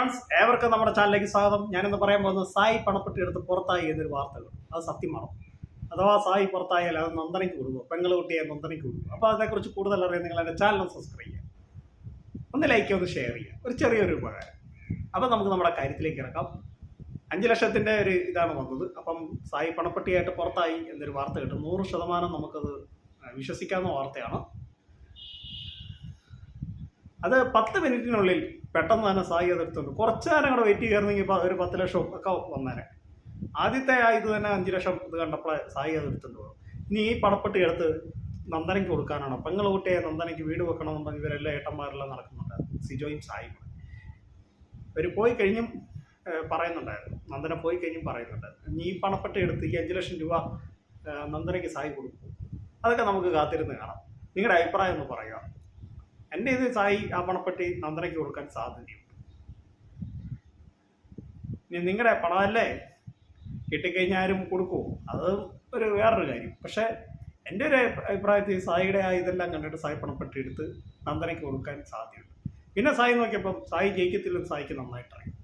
Friends ഏവർക്കും നമ്മുടെ ചാനലിലേക്ക് സ്വാഗതം. ഞാനിന്ന് പറയാൻ പോകുന്നത് സായി പണപ്പെട്ടി എടുത്ത് പുറത്തായി എന്നൊരു വാർത്തകൾ. അത് സത്യമാണ് അഥവാ സായി പുറത്തായാൽ അത് നന്ദനയ്ക്ക് കൊടുക്കും പെങ്ങളുകുട്ടിയെ നന്ദനയ്ക്ക് കൊടുക്കും അപ്പോൾ അതിനെക്കുറിച്ച് കൂടുതൽ അറിയാൻ നിങ്ങൾ എന്റെ ചാനൽ സബ്സ്ക്രൈബ് ചെയ്യുക. ഒന്ന് ലൈക്ക് ഒന്ന് ഷെയർ ചെയ്യുക. ഒരു ചെറിയൊരു ഉപകാരം. അപ്പോൾ നമുക്ക് നമ്മുടെ കാര്യത്തിലേക്ക് ഇറക്കാം. അഞ്ച് ലക്ഷത്തിന്റെ ഒരു ഇതാണ് വന്നത്. അപ്പം സായി പണപ്പെട്ടിയായിട്ട് പുറത്തായി എന്നൊരു വാർത്ത കിട്ടും നൂറ് ശതമാനം നമുക്കത് വിശ്വസിക്കാവുന്ന വാർത്തയാണ്. അത് പത്ത് മിനിറ്റിനുള്ളിൽ പെട്ടെന്ന് തന്നെ സായി അതെടുത്തുണ്ട് കുറച്ച് നേരം കൂടെ വെയിറ്റ് ചെയ്യുകയായിരുന്നെങ്കിൽ ഇപ്പോൾ ഒരു പത്ത് ലക്ഷം ഒക്കെ വന്നേനെ. ആദ്യത്തെ ഇത് തന്നെ അഞ്ച് ലക്ഷം ഇത് കണ്ടപ്പോഴേ സായി അതെടുത്തുണ്ട് പോകും ഇനി ഈ പണപ്പെട്ടി എടുത്ത് നന്ദനയ്ക്ക് കൊടുക്കാനാണ്. പെങ്ങൾ കുട്ടിയെ നന്ദനയ്ക്ക് വീട് വെക്കണമെന്നുണ്ടെങ്കിൽ ഇവരെല്ലാം ഏട്ടന്മാരെല്ലാം നടക്കുന്നുണ്ട്. സിജോയും സായും ഇവർ പോയി കഴിഞ്ഞും പറയുന്നുണ്ടായിരുന്നു. നന്ദന പോയി കഴിഞ്ഞും പറയുന്നുണ്ട്. ഇനി ഈ പണപ്പെട്ടി എടുത്ത് ഈ അഞ്ച് ലക്ഷം രൂപ നന്ദനയ്ക്ക് സായി കൊടുക്കും. അതൊക്കെ നമുക്ക് കാത്തിരുന്ന് കാണാം. നിങ്ങളുടെ അഭിപ്രായം ഒന്ന് പറയുക. എന്റെ ഇത് സായി ആ പണപ്പെട്ടി നന്ദനയ്ക്ക് കൊടുക്കാൻ സാധ്യതയുണ്ട്. ഇനി നിങ്ങളുടെ പണമല്ലേ? കിട്ടിക്കഴിഞ്ഞാൽ ആരും കൊടുക്കുമോ അത് ഒരു വേറൊരു കാര്യം. പക്ഷേ എന്റെ ഒരു അഭിപ്രായത്തിൽ സായിയുടെ ആ ഇതെല്ലാം കണ്ടിട്ട് സായി പണപ്പെട്ടി എടുത്ത് നന്ദനയ്ക്ക് കൊടുക്കാൻ സാധ്യതയുണ്ട്. പിന്നെ സായി നോക്കിയപ്പം സായി ജയിക്കത്തില്ലെന്ന് സായിക്ക് നന്നായിട്ട് അറിയാം.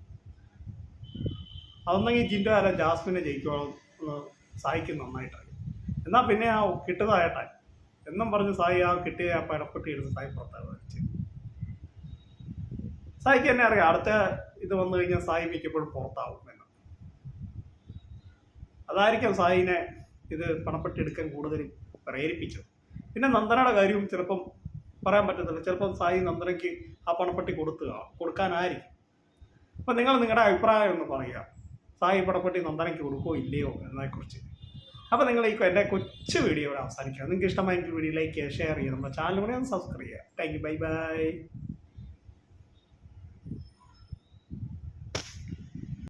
അതൊന്നെങ്കിൽ ജിന്റെ അല്ല ജാസ്മിനെ ജയിക്കുവാണോ സായിക്ക് നന്നായിട്ട് അറിയാം. എന്നാൽ പിന്നെ ആ കിട്ടുന്നതായിട്ടെ എന്നും പറഞ്ഞ് സായി ആ കിട്ടിയ ആ പണപ്പെട്ടി എടുത്ത് സായി പുറത്താണ് സായിക്ക് തന്നെ അറിയാം അടുത്ത ഇത് വന്നു കഴിഞ്ഞാൽ സായി മിക്കപ്പോഴും പുറത്താവും എന്ന്. അതായിരിക്കും സായിനെ ഇത് പണപ്പെട്ടി എടുക്കാൻ കൂടുതൽ പ്രേരിപ്പിച്ചത്. പിന്നെ നന്ദനയുടെ കാര്യവും ചിലപ്പം പറയാൻ പറ്റത്തില്ല. ചിലപ്പം സായി നന്ദനയ്ക്ക് ആ പണപ്പെട്ടി കൊടുത്തുക കൊടുക്കാനായിരിക്കും. അപ്പം നിങ്ങൾ നിങ്ങളുടെ അഭിപ്രായം ഒന്ന് പറയുക. സായി പണപ്പെട്ടി നന്ദനയ്ക്ക് കൊടുക്കുമോ ഇല്ലയോ എന്നതിനെക്കുറിച്ച്. അപ്പോൾ നിങ്ങൾ ഈ എന്റെ കൊച്ചു വീഡിയോ ഇവിടെ അവസാനിക്കുക. നിങ്ങൾക്ക് ഇഷ്ടമായെങ്കിൽ വീഡിയോ ലൈക്ക് ചെയ്യുക ഷെയർ ചെയ്യുക. നമ്മുടെ ചാനൽ കൂടെ ഒന്ന് സബ്സ്ക്രൈബ് ചെയ്യുക. Thank you bye bye